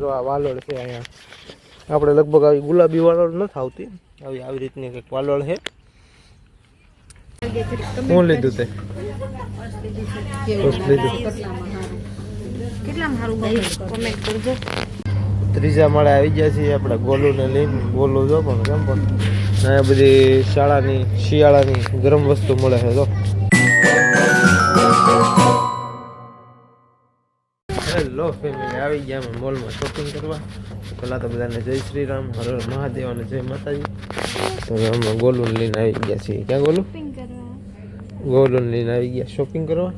જો આ વાલોળ છે અહીંયા. આપણે લગભગ આવી ગુલાબી વાલોળ નથી આવતી. આવી આવી રીતની કંઈક વાલોળ છે. શું લીધું તે? ત્રીજા માળે આવી ગયા છીએ આપણે ગોલુને લઈને. ગોલું જો પણ કેમ પણ. અહીંયા બધી શાળાની શિયાળાની ગરમ વસ્તુ મળે છે જો. હેલો ફેમિલી આવી ગયા અમે મોલમાં શોપિંગ કરવા. પહેલાં તો બધાને જય શ્રી રામ હર હર મહાદેવ અને જય માતાજી. તો અમે ગોલુન લઈને આવી ગયા છીએ. ક્યાં ગોલું? ગોલુન લઈને આવી ગયા શોપિંગ કરવા.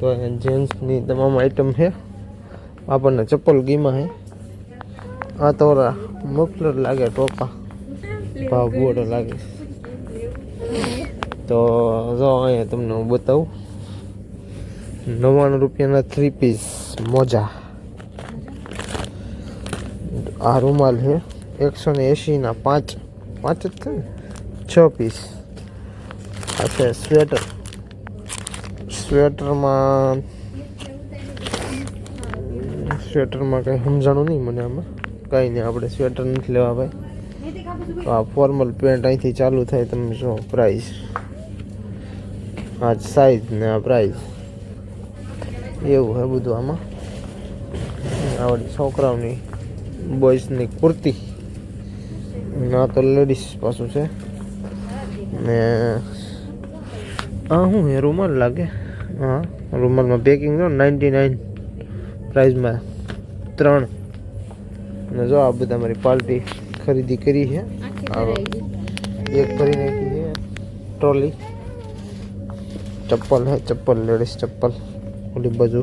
તો જેન્ટ્સની તમામ આઈટમ છે. આપણને ચપ્પલ ગીમાં છે. આ તો મફલર લાગે ટોપા. ભાવ બોર્ડ લાગે. તો જો અહીંયા તમને હું બતાવું. નવ્વાણું રૂપિયાના થ્રી પીસ મોજા. આ રૂમાલ છે. એકસો ને એંશીના પાંચ પાંચ જ થાય છ પીસ આ છે સ્વેટર. સ્વેટરમાં સ્વેટરમાં કંઈ સમજાણું નહીં મને આમાં. કંઈ નહીં, આપણે સ્વેટર નથી લેવા ભાઈ. આ ફોર્મલ પેન્ટ અહીંથી ચાલુ થાય તમે જો પ્રાઇસ આ સાઈઝ ને આ પ્રાઇસ એવું હે બધું આમાં. આવડી છોકરાઓની બોયસની કુર્તી. ના તો લેડીઝ પાછું છે. ને હા હું એ રૂમાલ લાગે? હા રૂમાલમાં પેકિંગ જો નાઇન્ટી નાઇન પ્રાઇઝમાં ત્રણ. અને જો આ બધા મારી પાર્ટી ખરીદી કરી છે. એક ભરી નાખી છે ટ્રોલી ચપ્પલ હે ચપ્પલ લેડીઝ ચપ્પલ. ઓલી બાજુ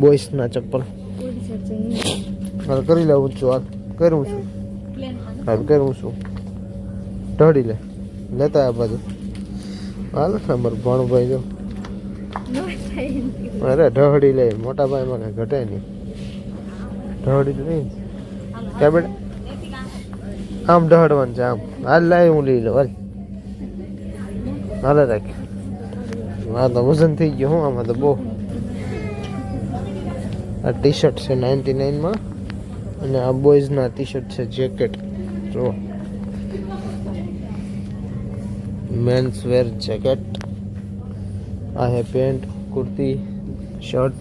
બોયસના ચપ્પલ. હાલ કરી લેવું છું, હાલ કરું છું. હાલ કરું છું. ઢળી લે. લેતા આ બાજુ. હાલ અમારું ભાણુભાઈ જો. અરે ઢહડી લે. મોટા ભાઈમાં કઈ ઘટે નહીં. ઢહડી નહીં. ક્યાં બેટા? આમ ઢહડવાનું છે, આમ. હાલ લાય હું લઈ લો હાલ. હાલે રાખ હા તો વજન થઈ ગયું, હું આમાં તો બહુ આ ટી શર્ટ છે નાઇન્ટી નાઇનમાં અને આ બોયઝના ટી શર્ટ છે જેકેટ. જો. મેન્સ વેર જેકેટ આ હે પેન્ટ, કુર્તી, શર્ટ.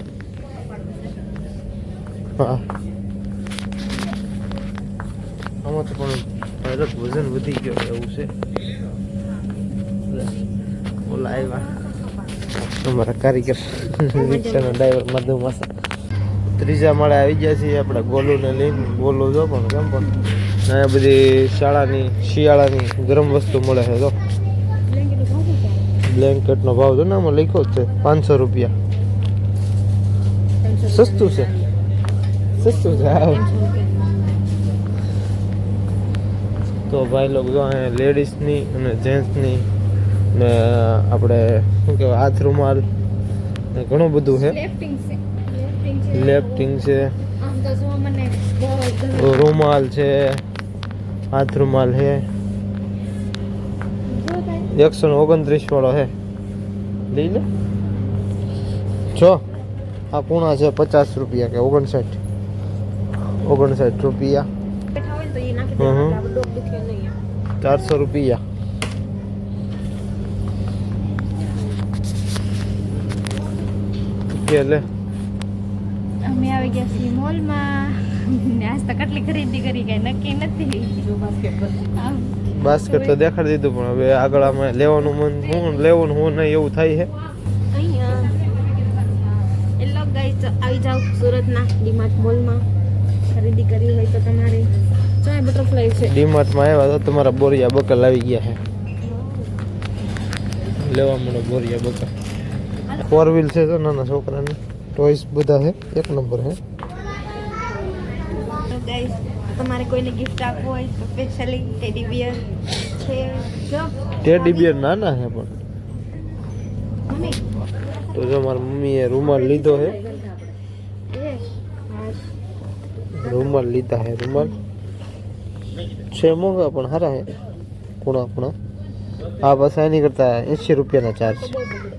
હા. આમાં તો પણ ભારત વજન વધી ગયો એવું છે. ઓલા આવ્યા. અમારા કારીગર. રિક્ષાના ડ્રાઈવર મધુ માસા ત્રીજા માળે આવી ગયા છીએ આપણે ગોલુને લઈને. ગોલું જો પણ કેમ પણ અહીંયા બધી શાળાની, શિયાળાની ગરમ વસ્તુ મળે છે, જો. બ્લેન્કેટનો ભાવ જો ને આમાં લખ્યો જ છે, પાંચસો રૂપિયા. સસ્તું છે. સસ્તું છે તો ભાઈ લોકો જો અહીંયા લેડીઝની અને જેન્ટ્સની ને આપણે શું કહેવાય હાથ રૂમાલ ને ઘણું બધું છે. લેફ્ટિંગ છે. લેફ્ટિંગ છે લેફ્ટિંગ છે આમ તો જો મને બહુ રૂમાલ છે. હાથ રૂમાલ છે. જો કાંઈ એકસો ને ઓગણત્રીસ વાળો છે. લઈ લે. જો, આ પૂણા છે પચાસ રૂપિયા કે ઓગણસાઠ. ઓગણસાઠ રૂપિયા. બેઠા હોય ને તો એ નાખી હમ હમ. દેવાનું આપણે ડોક દુખે નહીં એમ. ચારસો રૂપિયા. કે લે. અમે આવી ગયા છીએ મોલમાં. ને આજ તો કેટલી ખરીદી કરી કઈ નક્કી નથી. બાસ્કેટ તો દેખાડી દીધું પણ હવે આગળ અમે લેવાનું મન હું લેવાનું હું નહીં એવું થાય છે. અહીંયા. એલો ગાઈસ આવી જાવ સુરતના ડીમાર્ટ મોલમાં. ખરીદી કરવી હોય તો તમારે. ચાય બટરફ્લાય છે. ડીમાર્ટમાં આવ્યા તો તમારા બોરિયા બકલ આવી ગયા છે. લેવા મને બોરિયા બકલ. ફોર વ્હીલ છે તો નાના છોકરાની. ટોયસ બધા છે એક નંબર છે તો ગાઈસ તમારે કોઈને ગિફ્ટ આપવું હોય તો સ્પેશિયલી ટેડી બિયર છે જો ટેડી બિયર નાના છે પણ મમ્મી તો જો મારી મમ્મીએ રૂમાલ લીધો છે એ હા રૂમાલ લીધા છે રૂમાલ છે મોંઘા પણ સારા છે ખૂણા ખૂણા આ બસ એની કરતા એંસી રૂપિયાના ચાર્જ આ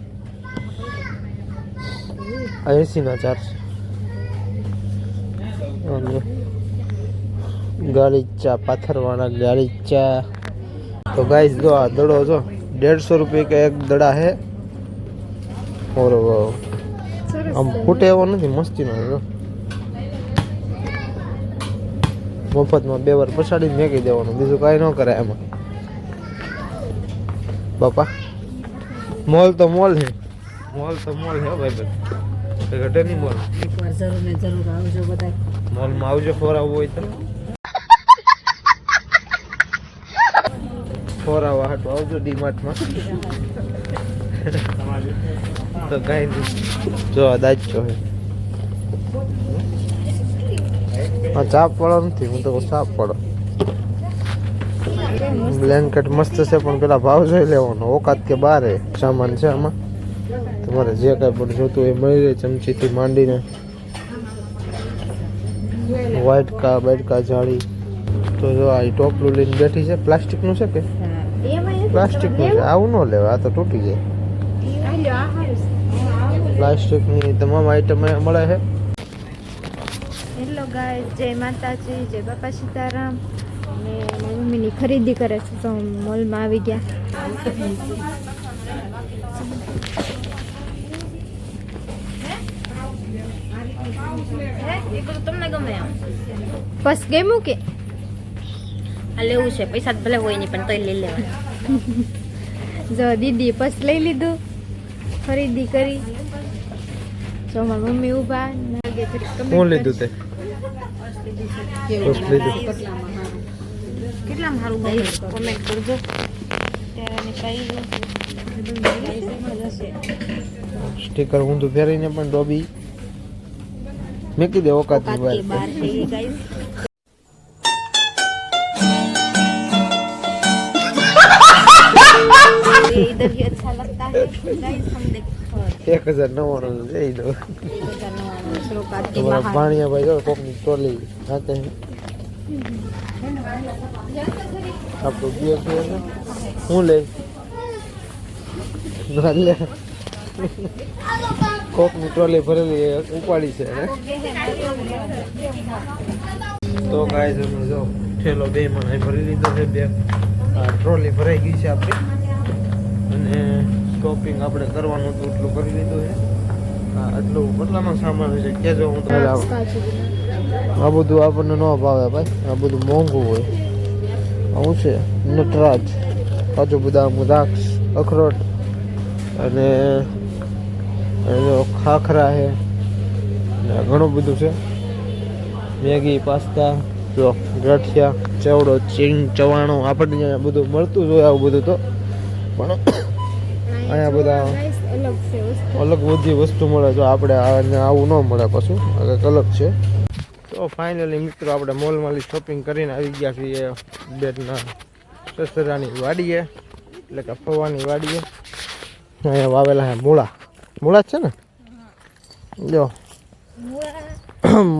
એંસીના ચાર્જ અને ગાલીચા પાથરવાળા ગાલીચા તો ગાઈસ જો આ દડો જો દેડસો રૂપિયા કે એક દડા હે ઓર સરસ આમ ફૂટે એવો નથી મસ્તીનો જો મફતમાં બે વાર પછાડી મેકી દેવાનું બીજું કાંઈ ન કરાય એમાં બાપા મોલ તો મોલ હે મોલ તો મોલ હે હો ભાઈ ભાઈ કઈ ઘટે નહીં મોલ એકવાર જરૂર ને જરૂર આવજો બધા મોલમાં આવજો ખોરાવું હોય તો. ખોરાવા હાટું આવજો ડીમાર્ટમાં. તો કાંઈ નહીં. જો આ દાચ્યો હે. ચાપ પડો નથી હું તો ચાપ વાળો બ્લેન્કેટ મસ્ત છે પણ પેલા ભાવ જોઈ લેવાનો. ઓકાત કે બારે સામાન છે આમાં. તમારે જે કાંઈ પણ જોતું એ મળી રહે ચમચીથી માંડીને. વ્હાઈટ કા બેડ કા જાળી. તો જો આ ટોપલું લઈને બેઠી છે. પ્લાસ્ટિકનું છે કે? પ્લાસ્ટિકનું છે. આવું ન લેવા આ તો તૂટી જાય. પ્લાસ્ટિકની તમામ આઈટમ મળે છે. હેલો ગાય જય માતાજી. જય બાપા સીતારામ. અને મમ્મીની ખરીદી કરે છે. તો મોલમાં આવી ગયા. તમને ગમે બસ ગમ્યું કે? આ લેવું છે પૈસા તો ભલે હોય નહીં પણ તોય લઈ લેવાય જો દીદી પસ લઈ લીધું ખરીદી કરી. જો મારા મમ્મી ઊભા શું લીધું તે? કેટલામાં સારું બને કોમેન્ટ કરજો. સ્ટીકર ઊંધું ફેરીને પણ ડોબી. મેં કીધું ઓકાતની બહાર એક હજાર નવ્વાણું જઈ દો તમારા ભાણિયા ભાઈ જો કોકની સાથે આપણું બે છે હું લઈ લે. કોકની ટ્રોલી ભરેલી ઉપાડી છે તો કાય તમે જો ઠેલો બે મને ભરી લીધો છે બે. ટ્રોલી ભરાઈ ગઈ છે આપણી. અને શોપિંગ આપણે કરવાનું હતું એટલું કરી લીધું છે. હા એટલું કેટલાનો સામાન છે? કેજો હું તમને. આ બધું આપણને ન ભાવે ભાઈ. આ બધું મોંઘું હોય. આવું છે? નટરાજ કાજુ બદામ દ્રાક્ષ અખરોટ અને ખાખરા છે. ઘણું બધું છે. મેગી, પાસ્તા, જો ગાંઠિયા, ચવડો, ચીંગ, ચવાણું, આપણને અહીંયા બધું મળતું જ હોય આવું બધું તો. પણ અહીંયા બધા અલગ બધી વસ્તુ મળે જો આપણે આવું ન મળે પાછું. કંઈક અલગ છે. તો ફાઇનલી મિત્રો આપણે મોલમાંથી શોપિંગ કરીને આવી ગયા છીએ બેટના સસરાની વાડીએ, એટલે કે ફવાની વાડીએ. અહીંયા વાવેલા છે મૂળા. મૂળા છે ને? જો.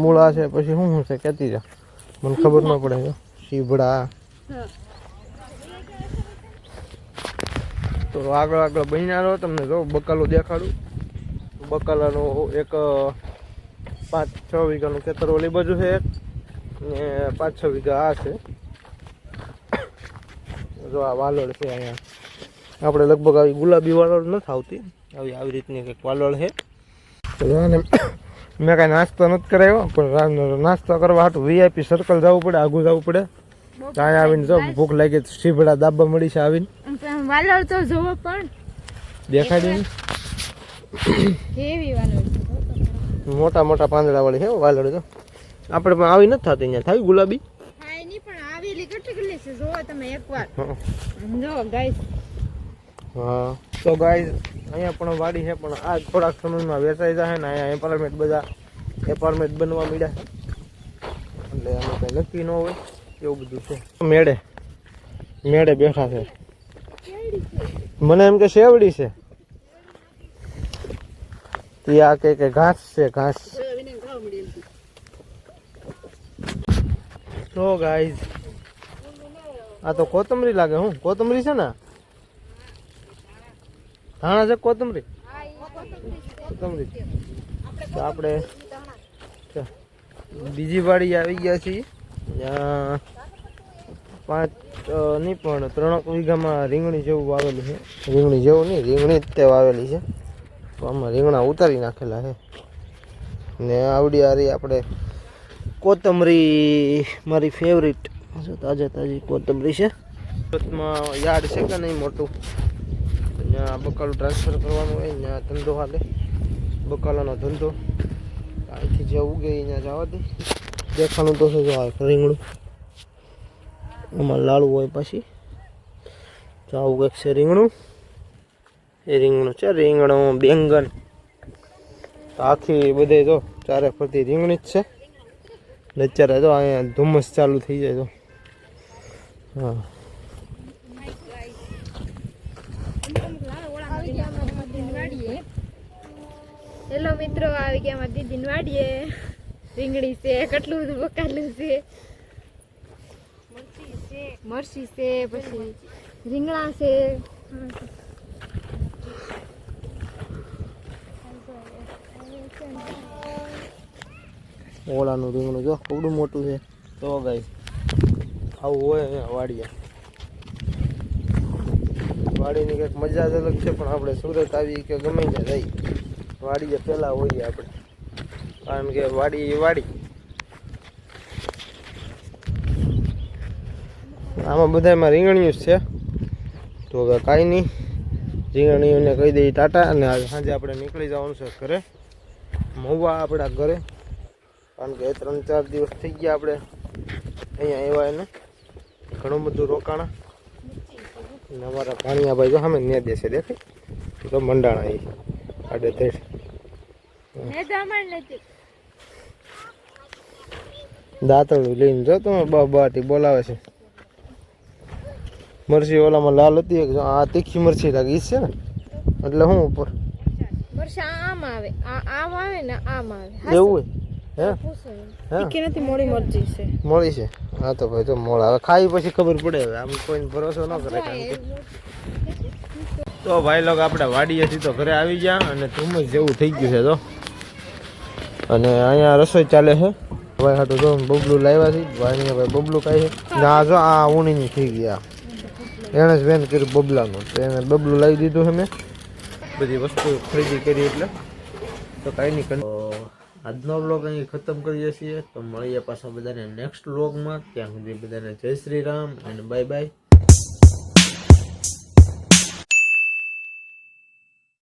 મૂળા છે, પછી શું શું છે કહેતી જા. મને ખબર ન પડે, જો. શીભડા. તો આગળ આગળ બન્યા તમને જો બકાલો દેખાડું. બકાલાનો એક પાંચ, છ વીઘાનું ખેતર ઓલી બાજુ છે ને પાંચ, છ વીઘા આ છે. જો આ વાલોડ છે અહીંયા. આપણે લગભગ આવી ગુલાબી વાલોડ નથી આવતી. આવી આવી રીતની કંઈક વાલોળ છે. મેં કાંઈ નાસ્તો નથી કરાવ્યો પણ નાસ્તો કરવા હાટું વીઆઈપી સર્કલ જવું પડે આગું જવું પડે. ત્યાં આવીને જો ભૂખ લાગી તો સીભડા દાબા મળી છે આવીને. વાલોળ તો જોવો પણ. દેખાડી કેવી વાલોળ છે મોટા મોટા પાંદડા વાળી છે વાલોળ તો આપણે પણ આવી નથી થતી અહીંયા. થાય ગુલાબી? હા. તો ગાય અહીંયા પણ વાડી છે, પણ આ થોડાક સમયમાં વેચાઈ જાય ને અહીંયા એપાર્ટમેન્ટ બધા એપાર્ટમેન્ટ બનવા મળ્યા એટલે આનું કંઈ નક્કી ન હોય, એવું બધું છે. મેળે મેળે બેઠા છે. મને એમ કે શેવડી છે. તે આ કે કે ઘાસ છે, ઘાસ. તો ગાઈઝ આ તો કોથમરી લાગે, હું કોથમરી છે ને? ધાણા છે કોથમરી? કોથમરી. તો આપણે બીજી વાડી આવી ગયા છીએ. ત્યાં પાંચ નહીં પણ ત્રણ વીઘામાં રીંગણી જેવું વાવેલું છે. રીંગણી જેવું નહીં રીંગણી જ તે વાવેલી છે. તો આમાં રીંગણા ઉતારી નાખેલા છે. ને આવડી આરી આપણે કોથમરી મારી ફેવરિટ તાજા તાજી કોથમરી છે? યાર્ડ છે કે નહીં મોટું? ત્યાં બકાલું ટ્રાન્સફર કરવાનું હોય, ત્યાં ધંધો હાલે. બકાલાનો ધંધો. અહીંથી જે ઉગે ત્યાં જવા દે. દેખાણું તો છે જો આ રીંગણું. એમાં લાડુ હોય પછી. તો આવું છે રીંગણું. એ રીંગણું છે રીંગણું બેંગન આખી બધે જો ચારે ફરતી રીંગણી જ છે. ને અત્યારે જો અહીંયા ધુમ્મસ ચાલુ થઈ જાય તો હા. હેલો મિત્રો, આવી ગયા અમારી દીદીને વાડીએ. રીંગણી છે, કેટલું બધું બકાલું છે. મરસી છે, પછી રીંગણા છે. ઓલાનું રીંગણું જો કવડું મોટું છે. તો ગાઈ આવું હોય વાડીએ. વાડીની કંઈક મજા જ અલગ છે, પણ આપણે સુરત આવી કે ગમે ત્યાં જઈ વાડીએ પહેલાં હોઈએ આપણે. કારણ કે વાડી એ વાડી. આમાં બધામાં રીંગણીયું જ છે. તો હવે કાંઈ નહીં. રીંગણીઓને કહી દઈએ ટાટા અને સાંજે આપણે નીકળી જવાનું છે ઘરે. મહુવા આપણા ઘરે. કારણ કે ત્રણ ચાર દિવસ થઈ ગયા આપણે અહીંયા આવ્યા એને. ઘણું બધું રોકાણા. અને અમારા પાણીયા ભાઈ જો સામે ને દેશે દેખાય. તો મંડાણા એ. આડે તેડ દાંતણું લઈને જો તમે બા બાટી બોલાવે છે. મરસી ઓલામાં લાલ હતી એક આ તીખી મરસી લાગે ઈ છે ને? એટલે હું ઉપર? મરસા આમ આવે આમ આવે ને આમ આવે. એવું હે? હે. કે નથી મોડી મરજી છે. મળી છે? હા તો ભાઈ તો મોળ હવે ખાઈ પછી ખબર પડે હવે. આમ કોઈને ભરોસો ન કરે કારણ કે તો ભાઈ લોકો આપણે વાડીએથી તો ઘરે આવી ગયા અને ધુમ્મસ જેવું થઈ ગયું છે તો અને અહીંયા રસોઈ ચાલે છે. ભાઈ હાટું જો બબલું લાવ્યા છે. ભાઈ ભાઈ બબલું ખાય છે. આ જો આ ઉણીની થઈ ગયા એણે જ વેન કર્યું બબલાનું. તો એને બબલું લાવી દીધું છે મેં. બધી વસ્તુ ખરીદી કરી એટલે. તો કાંઈ નહીં આજનો બ્લોગ અહીં ખતમ કરીએ છીએ. તો મળીએ પાછા બધાને નેક્સ્ટ વ્લોગમાં. ત્યાં સુધી બધાને જય શ્રી રામ અને બાય બાય